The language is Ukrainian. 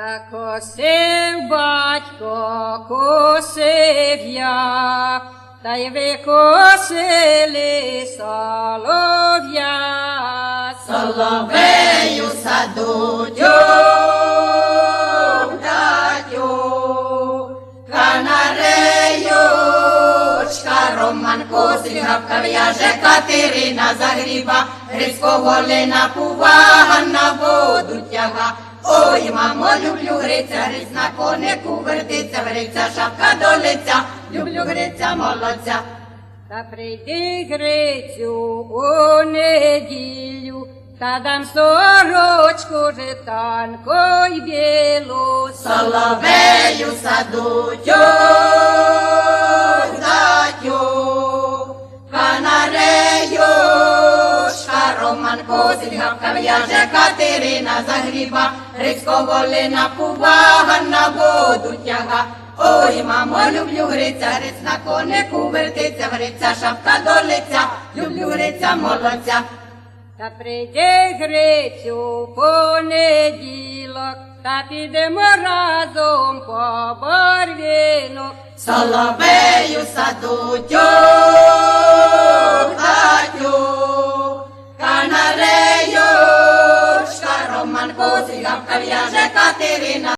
Та косив батько, косив я, та й викосили солов'я. Соловею садуть, датю, канареючка, Роман косить, гавка в'яже, Катерина загріба, Грицько волина пува, Ганна гриця, гриць на конику вертиться, гриця, шапка до лиця, люблю гриця, молодця. Та прийди Грицю у неділю, та дам сорочку, житанко й білу. Соловею садуть, Роман косить, гавка в'яже, Катерина загріба, Грицько волина пува, Ганна воду тяга. Ой, мамо, люблю гриця, гриць на конику вертиться, гриця, шапка до лиця, люблю гриця, молодця. Та прийди Грицю понеділок, та підемо разом по борвінок. Соловею садуть, pozivam, kad ja žena Katerina.